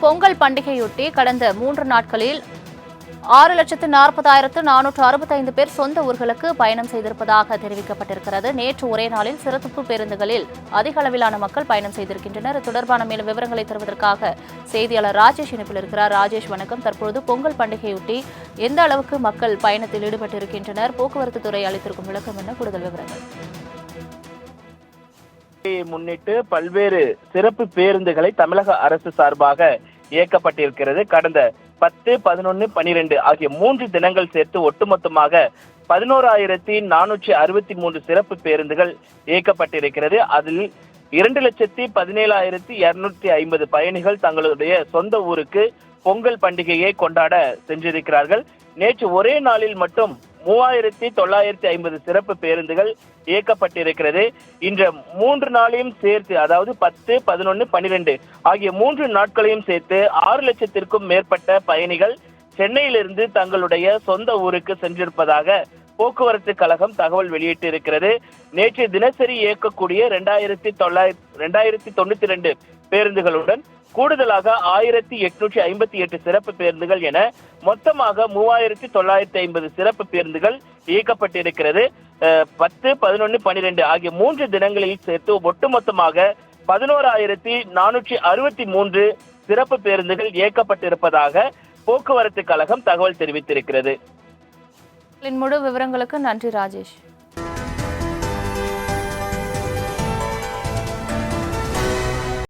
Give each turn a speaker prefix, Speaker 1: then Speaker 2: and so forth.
Speaker 1: பொங்கல் பண்டிகையொட்டி கடந்த மூன்று நாட்களில் ஆறு லட்சத்து நாற்பதாயிரத்து நானூற்று அறுபத்தைந்து பேர் சொந்த ஊர்களுக்கு பயணம் செய்திருப்பதாக தெரிவிக்கப்பட்டிருக்கிறது. நேற்று ஒரே நாளில் சிறப்பு பேருந்துகளில் அதிக அளவிலான மக்கள் பயணம் செய்திருக்கின்றனர். தொடர்பான மேலும் விவரங்களை தருவதற்காக செய்தியாளர் ராஜேஷ் இணைப்பில் இருக்கிறார். ராஜேஷ் வணக்கம். தற்பொழுது பொங்கல் பண்டிகையொட்டி எந்த அளவுக்கு மக்கள் பயணத்தில் ஈடுபட்டிருக்கின்றனர்? போக்குவரத்து துறை அளித்திருக்கும் விளக்கம் என்ன? கூடுதல் விவரங்கள்.
Speaker 2: முன்னிட்டு பல்வேறு சிறப்பு பேருந்துகளை தமிழக அரசு சார்பாக இயக்கப்பட்டிருக்கிறது. கடந்த பத்து பதினொன்னு பனிரெண்டு ஆகிய மூன்று தினங்கள் சேர்த்து ஒட்டுமொத்தமாக பதினோராயிரத்தி நானூற்றி அறுபத்தி மூன்று சிறப்பு பேருந்துகள் இயக்கப்பட்டிருக்கிறது. அதில் இரண்டு லட்சத்தி பதினேழாயிரத்தி இருநூத்தி ஐம்பது பயணிகள் தங்களுடைய சொந்த ஊருக்கு பொங்கல் பண்டிகையை கொண்டாட சென்றிருக்கிறார்கள். நேற்று ஒரே நாளில் மட்டும் மூவாயிரத்தி தொள்ளாயிரத்தி ஐம்பது சிறப்பு பேருந்துகள் இயக்கப்பட்டிருக்கிறது. இன்ற மூன்று நாளையும் சேர்த்து அதாவது பத்து பதினொன்று பன்னிரெண்டு ஆகிய மூன்று நாட்களையும் சேர்த்து ஆறு லட்சத்திற்கும் மேற்பட்ட பயணிகள் சென்னையிலிருந்து தங்களுடைய சொந்த ஊருக்கு சென்றிருப்பதாக போக்குவரத்து கழகம் தகவல் வெளியிட்டு இருக்கிறது நேற்று தினசரி இயக்கக்கூடிய ரெண்டாயிரத்தி தொள்ளாயிரத்தி ரெண்டாயிரத்தி தொண்ணூத்தி ரெண்டு பேருந்துகளுடன் கூடுதலாக ஆயிரத்தி எட்நூற்றி ஐம்பத்தி எட்டு சிறப்பு பேருந்துகள் என மொத்தமாக மூவாயிரத்தி தொள்ளாயிரத்தி ஐம்பது சிறப்பு பேருந்துகள் இயக்கப்பட்டிருக்கிறது. பத்து பதினொன்னு பனிரெண்டு ஆகிய மூன்று தினங்களில் சேர்த்து ஒட்டுமொத்தமாக பதினோராயிரத்தி நானூற்றி அறுபத்தி மூன்று சிறப்பு பேருந்துகள் இயக்கப்பட்டிருப்பதாக போக்குவரத்து கழகம் தகவல் தெரிவித்திருக்கிறது.
Speaker 1: முழு விவரங்களுக்கு நன்றி ராஜேஷ்.